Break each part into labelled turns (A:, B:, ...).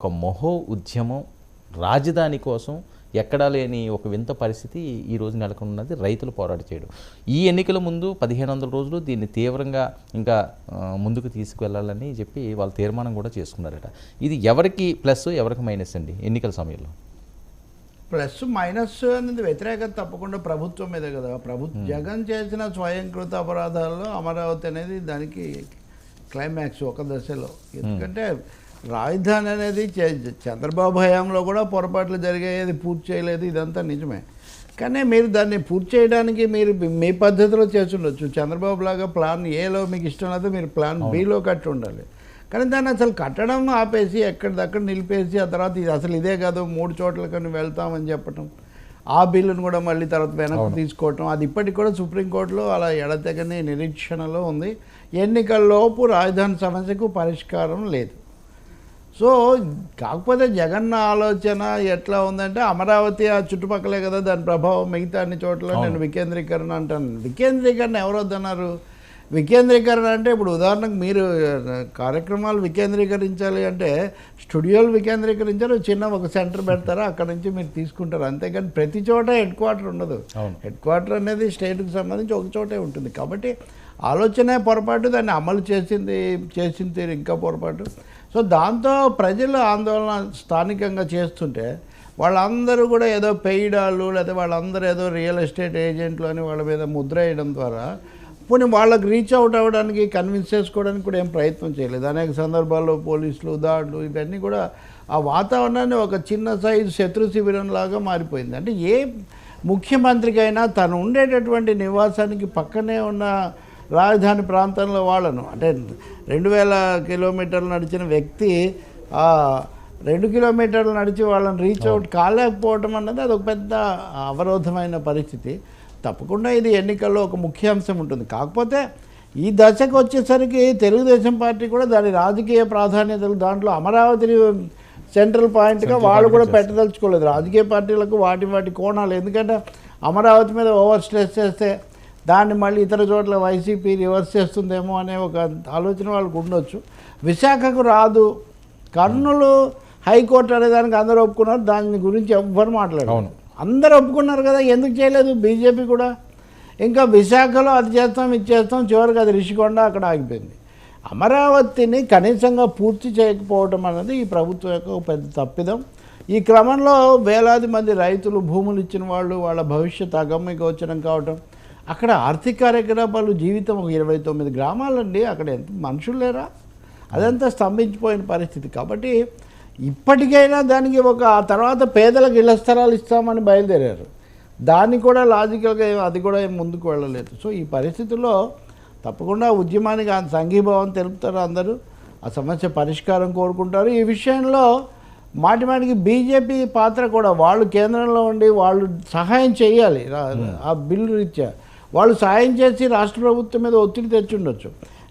A: ఒక మొహో ఉద్యమం రాజధాని కోసం ఎక్కడా లేని ఒక వింత పరిస్థితి ఈ రోజు నెలకొన్నది రైతులు పోరాట చేయడం. ఈ ఎన్నికల ముందు పదిహేను వందల రోజులు దీన్ని తీవ్రంగా ఇంకా ముందుకు తీసుకువెళ్ళాలని చెప్పి వాళ్ళు తీర్మానం కూడా చేసుకున్నారట. ఇది ఎవరికి ప్లస్ ఎవరికి మైనస్ అండి ఎన్నికల సమయంలో?
B: ప్లస్ మైనస్ అనేది వ్యతిరేకత తప్పకుండా ప్రభుత్వం మీద కదా. ప్రభుత్వం జగన్ చేసిన స్వయంకృత అపరాధాల్లో అమరావతి అనేది దానికి క్లైమాక్స్ ఒక దశలో. ఎందుకంటే రాజధాని అనేది చే- చంద్రబాబు హయాంలో కూడా పొరపాట్లు జరిగాయి పూర్తి చేయలేదు ఇదంతా నిజమే. కానీ మీరు దాన్ని పూర్తి చేయడానికి మీరు మీ పద్ధతిలో చేస్తుండొచ్చు. చంద్రబాబు లాగా ప్లాన్ ఏలో మీకు ఇష్టం అయితే మీరు ప్లాన్ బిలో కట్టి ఉండాలి. కానీ దాన్ని అసలు కట్టడం ఆపేసి ఎక్కడిదక్కడ నిలిపేసి ఆ తర్వాత ఇది అసలు ఇదే కాదు మూడు చోట్ల కానీ వెళ్తామని చెప్పటం ఆ బిల్లును కూడా మళ్ళీ తర్వాత వెనక్కి తీసుకోవటం అది ఇప్పటికి కూడా సుప్రీంకోర్టులో అలా ఎడతెగని నిరీక్షణలో ఉంది. ఎన్నికల్లోపు రాజధాని సమస్యకు పరిష్కారం లేదు. సో కాకపోతే జగన్ ఆలోచన ఎట్లా ఉందంటే అమరావతి ఆ చుట్టుపక్కలే కదా దాని ప్రభావం మిగతా అన్ని చోట్ల నేను వికేంద్రీకరణ అంటాను. వికేంద్రీకరణ ఎవరు వద్దన్నారు? వికేంద్రీకరణ అంటే ఇప్పుడు ఉదాహరణకు మీరు కార్యక్రమాలు వికేంద్రీకరించాలి అంటే స్టూడియోలు వికేంద్రీకరించారు చిన్న ఒక సెంటర్ పెడతారు అక్కడ నుంచి మీరు తీసుకుంటారు. అంతేగాని ప్రతి చోట హెడ్ క్వార్టర్ ఉండదు. హెడ్ క్వార్టర్ అనేది స్టేట్కి సంబంధించి ఒక చోటే ఉంటుంది. కాబట్టి ఆలోచనే పొరపాటు దాన్ని అమలు చేసింది తీరు ఇంకా పొరపాటు. సో దాంతో ప్రజలు ఆందోళన స్థానికంగా చేస్తుంటే వాళ్ళందరూ కూడా ఏదో పెయిడ్ లేకపోతే వాళ్ళందరూ ఏదో రియల్ ఎస్టేట్ ఏజెంట్లు అని వాళ్ళ మీద ముద్ర వేయడం ద్వారా పోనీ వాళ్ళకి రీచ్ అవుట్ అవ్వడానికి కన్విన్స్ చేసుకోవడానికి కూడా ఏం ప్రయత్నం చేయలేదు. అనేక సందర్భాల్లో పోలీసులు దాడులు ఇవన్నీ కూడా ఆ వాతావరణాన్ని ఒక చిన్న సైజు శత్రు శిబిరం లాగా మారిపోయింది. అంటే ఏ ముఖ్యమంత్రికైనా తను ఉండేటటువంటి నివాసానికి పక్కనే ఉన్న రాజధాని ప్రాంతంలో వాళ్ళను. అంటే రెండు వేల కిలోమీటర్లు నడిచిన వ్యక్తి రెండు కిలోమీటర్లు నడిచి వాళ్ళని రీచ్ అవుట్ కాలేకపోవడం అన్నది అది ఒక పెద్ద అవరోధమైన పరిస్థితి. తప్పకుండా ఇది ఎన్నికల్లో ఒక ముఖ్యాంశం ఉంటుంది. కాకపోతే ఈ దశకు వచ్చేసరికి తెలుగుదేశం పార్టీ కూడా దాని రాజకీయ ప్రాధాన్యతలు దాంట్లో అమరావతిని సెంట్రల్ పాయింట్గా వాళ్ళు కూడా పెట్టదలుచుకోలేదు. రాజకీయ పార్టీలకు వాటి వాటి కోణాలు. ఎందుకంటే అమరావతి మీద ఓవర్ స్ట్రెస్ చేస్తే దాన్ని మళ్ళీ ఇతర చోట్ల వైసీపీ రివర్స్ చేస్తుందేమో అనే ఒక ఆలోచన వాళ్ళకు ఉండొచ్చు. విశాఖకు రాదు. కర్నూలు హైకోర్టు అనే దానికి అందరూ ఒప్పుకున్నారు. దాని గురించి ఎవ్వరు మాట్లాడారు. అందరూ ఒప్పుకున్నారు కదా ఎందుకు చేయలేదు బీజేపీ కూడా? ఇంకా విశాఖలో అది చేస్తాం ఇది చేస్తాం చివరికి అది రిషికొండ అక్కడ ఆగిపోయింది. అమరావతిని కనీసంగా పూర్తి చేయకపోవడం అన్నది ఈ ప్రభుత్వం యొక్క పెద్ద తప్పిదం. ఈ క్రమంలో వేలాది మంది రైతులు భూములు ఇచ్చిన వాళ్ళు వాళ్ళ భవిష్యత్ అగమ్య గోచరం కావటం అక్కడ ఆర్థిక కార్యకలాపాలు జీవితం ఒక ఇరవై తొమ్మిది గ్రామాలండి. అక్కడ ఎంత మనుషులు లేరా? అదంతా స్తంభించిపోయిన పరిస్థితి. కాబట్టి ఇప్పటికైనా దానికి ఒక తర్వాత పేదలకు ఇళ్ళ స్థలాలు ఇస్తామని బయలుదేరారు. దాన్ని కూడా లాజికల్గా అది కూడా ఏం ముందుకు వెళ్ళలేదు. సో ఈ పరిస్థితుల్లో తప్పకుండా ఉద్యమానికి ఆ సంఘీభావం తెలుపుతారు అందరూ. ఆ సమస్య పరిష్కారం కోరుకుంటారు. ఈ విషయంలో మాటి మాటికి బీజేపీ పాత్ర కూడా వాళ్ళు కేంద్రంలో ఉండి వాళ్ళు సహాయం చేయాలి. ఆ బిల్లు రీత్యా వాళ్ళు సహాయం చేసి రాష్ట్ర ప్రభుత్వం మీద ఒత్తిడి తెచ్చుండొచ్చు.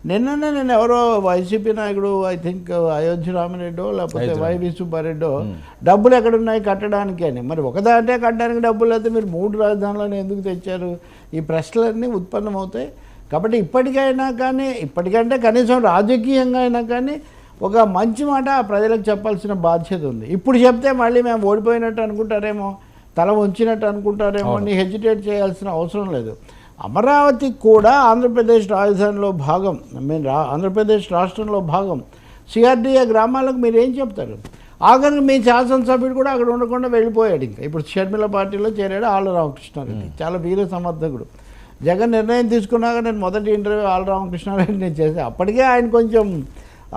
B: నిన్ననే నేను ఎవరో వైసీపీ నాయకుడు ఐ థింక్ అయోధ్య రామిరెడ్డో లేకపోతే వైవి సుబ్బారెడ్డో డబ్బులు ఎక్కడున్నాయి కట్టడానికి అని. మరి ఒకదాంటే కట్టడానికి డబ్బులు అయితే మీరు మూడు రాజధానులను ఎందుకు తెచ్చారు? ఈ ప్రశ్నలన్నీ ఉత్పన్నమవుతాయి. కాబట్టి ఇప్పటికైనా కానీ ఇప్పటికంటే కనీసం రాజకీయంగా అయినా కానీ ఒక మంచి మాట ప్రజలకు చెప్పాల్సిన బాధ్యత ఉంది. ఇప్పుడు చెప్తే మళ్ళీ మేము ఓడిపోయినట్టు అనుకుంటారేమో తల వంచినట్టు అనుకుంటారేమో అని హెజిటేట్ చేయాల్సిన అవసరం లేదు. అమరావతి కూడా ఆంధ్రప్రదేశ్ రాజధానిలో భాగం మీన్ రా ఆంధ్రప్రదేశ్ రాష్ట్రంలో భాగం. సిఆర్డీఏ గ్రామాలకు మీరు ఏం చెప్తారు? ఆఖరికి మీ శాసనసభ్యుడు కూడా అక్కడ ఉండకుండా వెళ్ళిపోయాడు ఇంకా. ఇప్పుడు షర్మిల పార్టీలో చేరాడు ఆళ్ళ రామకృష్ణారెడ్డి చాలా వీర సమర్థకుడు. జగన్ నిర్ణయం తీసుకున్నాక నేను మొదటి ఇంటర్వ్యూ ఆళ్ళ రామకృష్ణారెడ్డి నేను చేశాను అప్పటికే ఆయన కొంచెం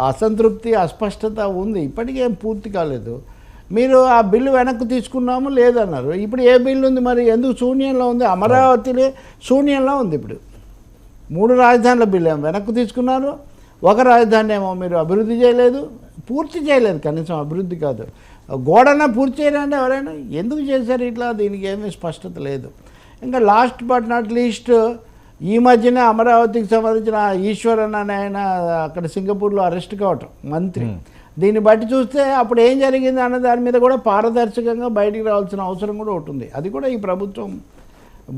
B: అసంతృప్తి అస్పష్టత ఉంది. ఇప్పటికేం పూర్తి కాలేదు. మీరు ఆ బిల్లు వెనక్కి తీసుకున్నాము లేదన్నారు. ఇప్పుడు ఏ బిల్లు ఉంది మరి? ఎందుకు శూన్యంలో ఉంది? అమరావతిలో శూన్యంలో ఉంది ఇప్పుడు. మూడు రాజధానుల బిల్లు ఏమో వెనక్కి తీసుకున్నారు. ఒక రాజధాని ఏమో మీరు అభివృద్ధి చేయలేదు. పూర్తి చేయలేదు కనీసం అభివృద్ధి కాదు. గోడన పూర్తి చేయాలంటే ఎవరైనా ఎందుకు చేశారు ఇట్లా? దీనికి ఏమీ స్పష్టత లేదు. ఇంకా లాస్ట్ బట్ నాట్ లీస్ట్ ఈ మధ్యన అమరావతికి సంబంధించిన ఈశ్వరన్ అనే ఆయన అక్కడ సింగపూర్లో అరెస్ట్ కావటం మంత్రి. Hmm. దీన్ని బట్టి చూస్తే అప్పుడు ఏం జరిగింది అన్న దాని మీద కూడా పారదర్శకంగా బయటికి రావాల్సిన అవసరం కూడా ఉంటుంది అది కూడా ఈ ప్రభుత్వం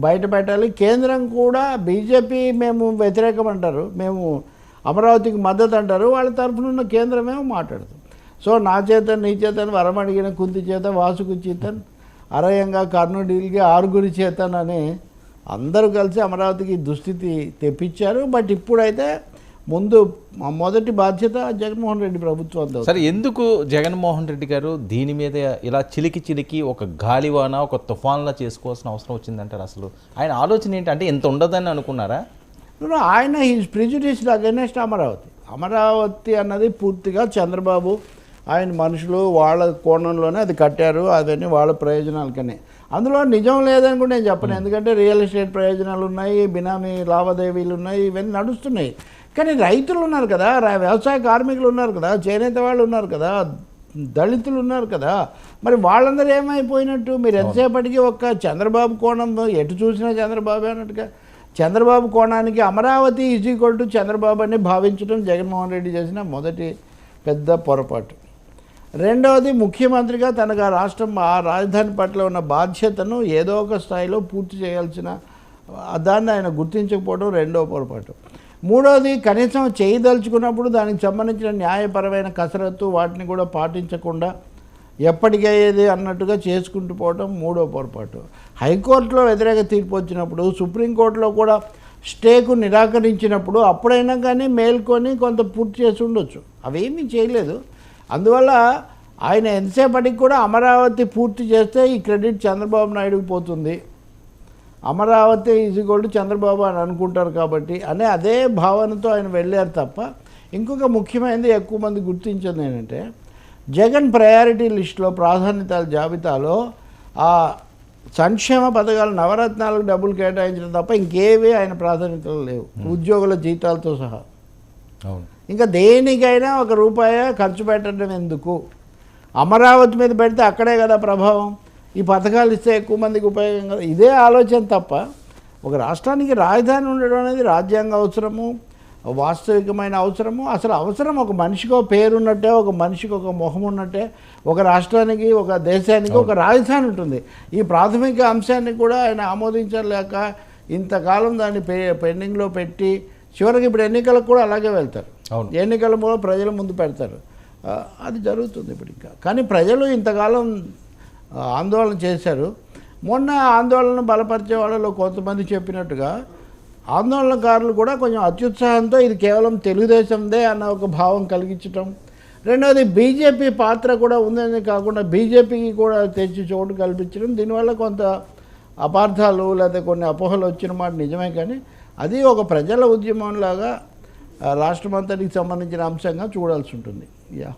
B: బయట పెట్టాలి. కేంద్రం కూడా బీజేపీ మేము వ్యతిరేకం అంటారు. మేము అమరావతికి మద్దతు అంటారు. వాళ్ళ తరఫున ఉన్న కేంద్రమేమో మాట్లాడుతుంది సో నా చేత నీ చేత వరం అడిగిన కుంతి చేత వాసుకు చేతన్ అరయంగా కర్ణుడికి ఆరుగురి చేతన్ అని అందరూ కలిసి అమరావతికి దుస్థితి తెప్పించారు. బట్ ఇప్పుడైతే ముందు మొదటి బాధ్యత జగన్మోహన్ రెడ్డి ప్రభుత్వం
A: సరే ఎందుకు జగన్మోహన్ రెడ్డి గారు దీని మీద ఇలా చిలికి చిలికి ఒక గాలివాన ఒక తుఫాన్లా చేసుకోవాల్సిన అవసరం వచ్చిందంటారు అసలు? ఆయన ఆలోచన ఏంటి? అంటే ఎంత ఉండదని అనుకున్నారా?
B: ఆయన is prejudiced against Amaravati. Amaravati అన్నది పూర్తిగా చంద్రబాబు ఆయన మనుషులు వాళ్ళ కోణంలోనే అది కట్టారు అవన్నీ వాళ్ళ ప్రయోజనాలకనే. అందులో నిజం లేదని కూడా నేను చెప్పను. ఎందుకంటే రియల్ ఎస్టేట్ ప్రయోజనాలు ఉన్నాయి బినామీ లావాదేవీలు ఉన్నాయి ఇవన్నీ నడుస్తున్నాయి. కానీ రైతులు ఉన్నారు కదా వ్యవసాయ కార్మికులు ఉన్నారు కదా చేనేత వాళ్ళు ఉన్నారు కదా దళితులు ఉన్నారు కదా మరి వాళ్ళందరూ ఏమైపోయినట్టు? మీరు ఎంతసేపటికి ఒక్క చంద్రబాబు కోణం ఎటు చూసినా చంద్రబాబు అన్నట్టుగా. Chandrababu కోణానికి Amaravati is equal to Chandrababu అని భావించడం జగన్మోహన్ రెడ్డి చేసిన మొదటి పెద్ద పొరపాటు. రెండవది ముఖ్యమంత్రిగా తనకు ఆ రాష్ట్రం ఆ రాజధాని పట్ల ఉన్న బాధ్యతను ఏదో ఒక స్థాయిలో పూర్తి చేయాల్సిన దాన్ని ఆయన గుర్తించకపోవడం రెండవ పొరపాటు. మూడవది కనీసం చేయదలుచుకున్నప్పుడు దానికి సంబంధించిన న్యాయపరమైన కసరత్తు వాటిని కూడా పాటించకుండా ఎప్పటికయ్యేది అన్నట్టుగా చేసుకుంటూ పోవడం మూడో పొరపాటు. హైకోర్టులో వ్యతిరేక తీర్పు వచ్చినప్పుడు సుప్రీంకోర్టులో కూడా స్టేకు నిరాకరించినప్పుడు అప్పుడైనా కానీ మేల్కొని కొంత పూర్తి చేసి ఉండొచ్చు. అవేమీ చేయలేదు. అందువల్ల ఆయన ఎంతసేపటికి కూడా అమరావతి పూర్తి చేస్తే ఈ క్రెడిట్ చంద్రబాబు నాయుడుకి పోతుంది. Amaravati is equal to Chandrababu అని అనుకుంటారు కాబట్టి అనే అదే భావనతో ఆయన వెళ్ళారు తప్ప ఇంకొక ముఖ్యమైనది ఎక్కువ మంది గుర్తించింది ఏంటంటే జగన్ ప్రయారిటీ లిస్టులో ప్రాధాన్యతల జాబితాలో ఆ సంక్షేమ పథకాలు నవరత్నాలకు డబ్బులు కేటాయించడం తప్ప ఇంకేవీ ఆయన ప్రాధాన్యతలు లేవు. ఉద్యోగుల జీతాలతో సహా.
A: అవును.
B: ఇంకా దేనికైనా ఒక రూపాయి ఖర్చు పెట్టడం ఎందుకు? అమరావతి మీద పెడితే అక్కడే కదా ప్రభావం. ఈ పథకాలు ఇస్తే ఎక్కువ మందికి ఉపయోగం కదా? ఇదే ఆలోచన తప్ప ఒక రాష్ట్రానికి రాజధాని ఉండడం అనేది రాజ్యాంగ అవసరము వాస్తవికమైన అవసరము. అసలు అవసరం ఒక మనిషికి ఒక పేరు ఉన్నట్టే ఒక మనిషికి ఒక మొహం ఉన్నట్టే ఒక రాష్ట్రానికి ఒక దేశానికి ఒక రాజధాని ఉంటుంది. ఈ ప్రాథమిక అంశాన్ని కూడా ఆయన ఆమోదించలేక ఇంతకాలం దాన్ని పె పెండింగ్లో పెట్టి చివరికి ఇప్పుడు ఎన్నికలకు కూడా అలాగే వెళ్తారు. ఎన్నికల మూల ప్రజల ముందు పెడతారు. అది జరుగుతుంది ఇప్పుడు ఇంకా. కానీ ప్రజలు ఇంతకాలం ఆందోళన చేశారు. మొన్న ఆందోళన బలపరిచే వాళ్ళలో కొంతమంది చెప్పినట్టుగా ఆందోళనకారులు కూడా కొంచెం అత్యుత్సాహంతో ఇది కేవలం తెలుగుదేశందే అన్న ఒక భావం కలిగించటం. రెండవది బీజేపీ పాత్ర కూడా ఉందని కాకుండా బీజేపీకి కూడా తెచ్చి చోటు కల్పించడం. దీనివల్ల కొంత అపార్థాలు లేదా కొన్ని అపోహలు వచ్చిన మాట నిజమే కానీ అది ఒక ప్రజల ఉద్యమంలాగా రాష్ట్రమంతటికి సంబంధించిన అంశంగా చూడాల్సి ఉంటుంది. యా.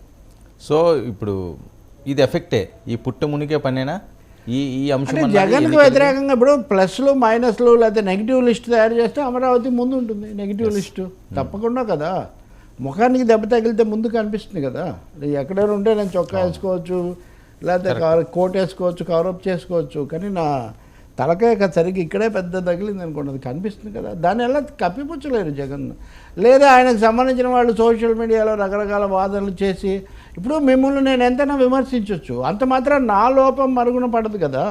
A: సో ఇప్పుడు ఇది ఎఫెక్టే ఈ పుట్ట మునిగే పనేనా? ఈ ఈ అంశం
B: జగన్కు వ్యతిరేకంగా ఇప్పుడు ప్లస్లు మైనస్లు లేకపోతే నెగిటివ్ లిస్ట్ తయారు చేస్తే అమరావతి ముందు ఉంటుంది నెగిటివ్ లిస్టు తప్పకుండా కదా. ముఖానికి దెబ్బ తగిలితే ముందు కనిపిస్తుంది కదా. ఎక్కడైనా ఉంటే నేను చొక్కా వేసుకోవచ్చు లేకపోతే కోట్ వేసుకోవచ్చు కవరప్ చేసుకోవచ్చు. కానీ నా తలకాయ సరిగ్గా ఇక్కడే పెద్ద తగిలింది అనుకోండి అది కనిపిస్తుంది కదా. దాన్ని ఎలా కప్పిపుచ్చలేరు జగన్. లేదా ఆయనకు సంబంధించిన వాళ్ళు సోషల్ మీడియాలో రకరకాల వాదనలు చేసి ఇప్పుడు మిమ్మల్ని నేను ఎంతైనా విమర్శించవచ్చు అంత మాత్రం నా లోపం మరుగున పడదు కదా.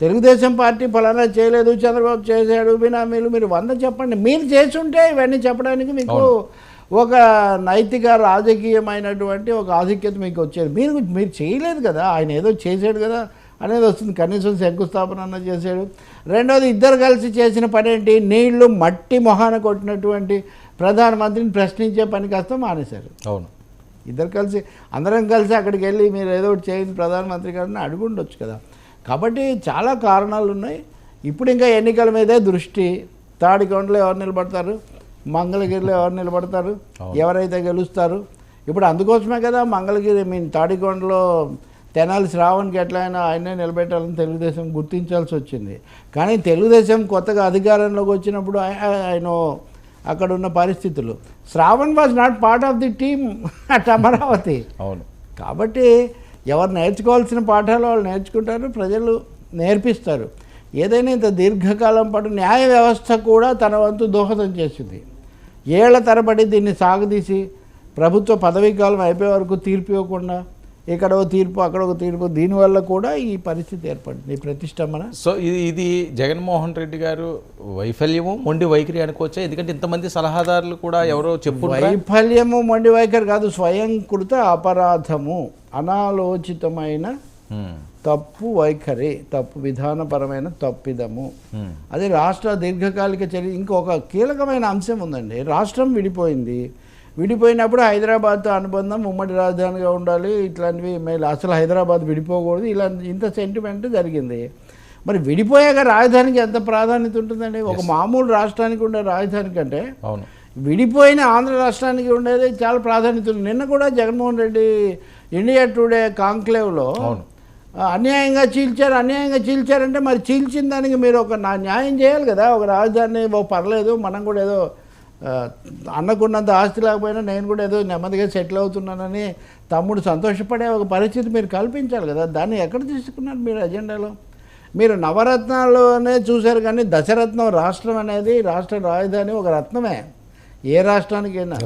B: తెలుగుదేశం పార్టీ ఫలానా చేయలేదు చంద్రబాబు చేశాడు బినామీలు మీరు వంద చెప్పండి. మీరు చేసి ఉంటే ఇవన్నీ చెప్పడానికి మీకు ఒక నైతిక రాజకీయమైనటువంటి ఒక ఆధిక్యత మీకు వచ్చేది. మీరు మీరు చేయలేదు కదా. ఆయన ఏదో చేశాడు కదా. అనేది వస్తుంది. కనీసం శంకుస్థాపన అన్న చేశాడు. రెండోది ఇద్దరు కలిసి చేసిన పని ఏంటి నీళ్ళు మట్టి మొహాన కొట్టినటువంటి ప్రధానమంత్రిని ప్రశ్నించే పని కాస్త మానేశారు.
A: అవును.
B: ఇద్దరు కలిసి అందరం కలిసి అక్కడికి వెళ్ళి మీరు ఏదో ఒకటి చేయండి ప్రధానమంత్రి గారిని అడిగి ఉండొచ్చు కదా. కాబట్టి చాలా కారణాలు ఉన్నాయి. ఇప్పుడు ఇంకా ఎన్నికల మీదే దృష్టి. తాడికొండలో ఎవరు నిలబడతారు? మంగళగిరిలో ఎవరు నిలబడతారు. ఎవరైతే గెలుస్తారు? ఇప్పుడు అందుకోసమే కదా మంగళగిరి మీన్ తాడికొండలో తెనాలి శ్రావణ్కి ఎట్లయినా ఆయనే నిలబెట్టాలని తెలుగుదేశం గుర్తించాల్సి వచ్చింది. కానీ తెలుగుదేశం కొత్తగా అధికారంలోకి వచ్చినప్పుడు ఆయ- ఆయన అక్కడ ఉన్న పరిస్థితులు. Sravan was not part of the team at Amaravati.
A: అవును.
B: కాబట్టి ఎవరు నేర్చుకోవాల్సిన పాఠాలు వాళ్ళు నేర్చుకుంటారు ప్రజలు నేర్పిస్తారు. ఏదైనా ఇంత దీర్ఘకాలం పాటు న్యాయ వ్యవస్థ కూడా తన వంతు దోహదం చేసింది. ఏళ్ళ తరబడి దీన్ని సాగదీసి ప్రభుత్వ పదవీ కాలం అయిపోయే వరకు తీర్పు ఇవ్వకుండా ఇక్కడ ఒక తీర్పు అక్కడ ఒక తీర్పు దీనివల్ల కూడా ఈ పరిస్థితి ఏర్పడింది ఈ ప్రతిష్టంభన.
A: సో ఇది ఇది జగన్మోహన్ రెడ్డి గారు వైఫల్యము మొండి వైఖరి అనుకోవచ్చా? ఎందుకంటే ఇంతమంది సలహాదారులు కూడా ఎవరో చెప్పు
B: వైఫల్యము మొండి వైఖరి కాదు స్వయంకృత అపరాధము అనాలోచితమైన తప్పు వైఖరి తప్పు విధానపరమైన తప్పిదము. అది రాష్ట్ర దీర్ఘకాలిక చర్య. ఇంకొక కీలకమైన అంశం ఉందండి రాష్ట్రం విడిపోయింది. విడిపోయినప్పుడు హైదరాబాద్తో అనుబంధం ఉమ్మడి రాజధానిగా ఉండాలి ఇట్లాంటివి మేలు. అసలు హైదరాబాద్ విడిపోకూడదు. ఇలాంటి ఇంత సెంటిమెంట్ జరిగింది. మరి విడిపోయాక రాజధానికి ఎంత ప్రాధాన్యత ఉంటుందండి? ఒక మామూలు రాష్ట్రానికి ఉండే రాజధాని కంటే
A: అవును.
B: విడిపోయిన ఆంధ్ర రాష్ట్రానికి ఉండేది చాలా ప్రాధాన్యత ఉంది. నిన్న కూడా జగన్మోహన్ రెడ్డి ఇండియా టుడే కాంక్లేవ్లో అన్యాయంగా చీల్చారు అన్యాయంగా చీల్చారంటే మరి చీల్చిన దానికి మీరు ఒక న్యాయం చేయాలి కదా? ఒక రాజధాని ఓ పర్లేదు మనం కూడా ఏదో అన్నకున్నంత ఆస్తి లేకపోయినా నేను కూడా ఏదో నెమ్మదిగా సెటిల్ అవుతున్నానని తమ్ముడు సంతోషపడే ఒక పరిస్థితి మీరు కల్పించాలి కదా. దాన్ని ఎక్కడ తీసుకున్నారు మీరు అజెండాలో? మీరు నవరత్నాల్లోనే చూశారు కానీ దశరత్నం రాష్ట్రం అనేది రాష్ట్ర రాజధాని ఒక రత్నమే. ఏ రాష్ట్రానికైనా.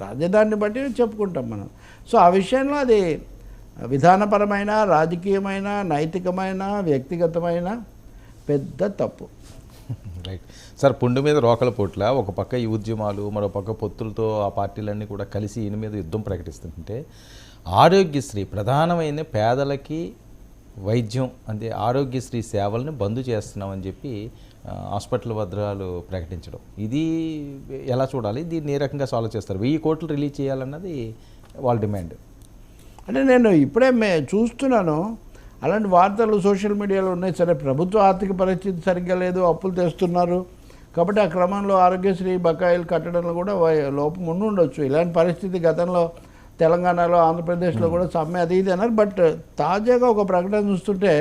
B: రాజధానిని బట్టి చెప్పుకుంటాం మనం. సో ఆ విషయంలో అది విధానపరమైన రాజకీయమైన నైతికమైన వ్యక్తిగతమైన పెద్ద తప్పు.
A: రైట్ సార్ పుండు మీద రోకల పోట్ల ఒక పక్క ఈ ఉద్యమాలు మరో పక్క పొత్తులతో ఆ పార్టీలన్నీ కూడా కలిసి ఈయన మీద యుద్ధం ప్రకటిస్తుంటే ఆరోగ్యశ్రీ ప్రధానమైన పేదలకి వైద్యం అంటే ఆరోగ్యశ్రీ సేవల్ని బంద్ చేస్తున్నామని చెప్పి హాస్పిటల్ భద్రాలు ప్రకటించడం. ఇది ఎలా చూడాలి? దీన్ని ఏ రకంగా సాల్వ్ చేస్తారు? వెయ్యి కోట్లు రిలీజ్ చేయాలన్నది వాళ్ళ డిమాండ్.
B: అంటే నేను ఇప్పుడే మే చూస్తున్నాను. అలాంటి వార్తలు సోషల్ మీడియాలో ఉన్నాయి. సరే ప్రభుత్వ ఆర్థిక పరిస్థితి సరిగ్గా లేదు అప్పులు తెస్తున్నారు. కాబట్టి ఆ క్రమంలో ఆరోగ్యశ్రీ బకాయిలు కట్టడంలో కూడా లోపం ఉండి ఉండొచ్చు. ఇలాంటి పరిస్థితి గతంలో తెలంగాణలో ఆంధ్రప్రదేశ్లో కూడా సమ్మె అది ఇది అన్నారు. బట్ తాజాగా ఒక ప్రకటన చూస్తుంటే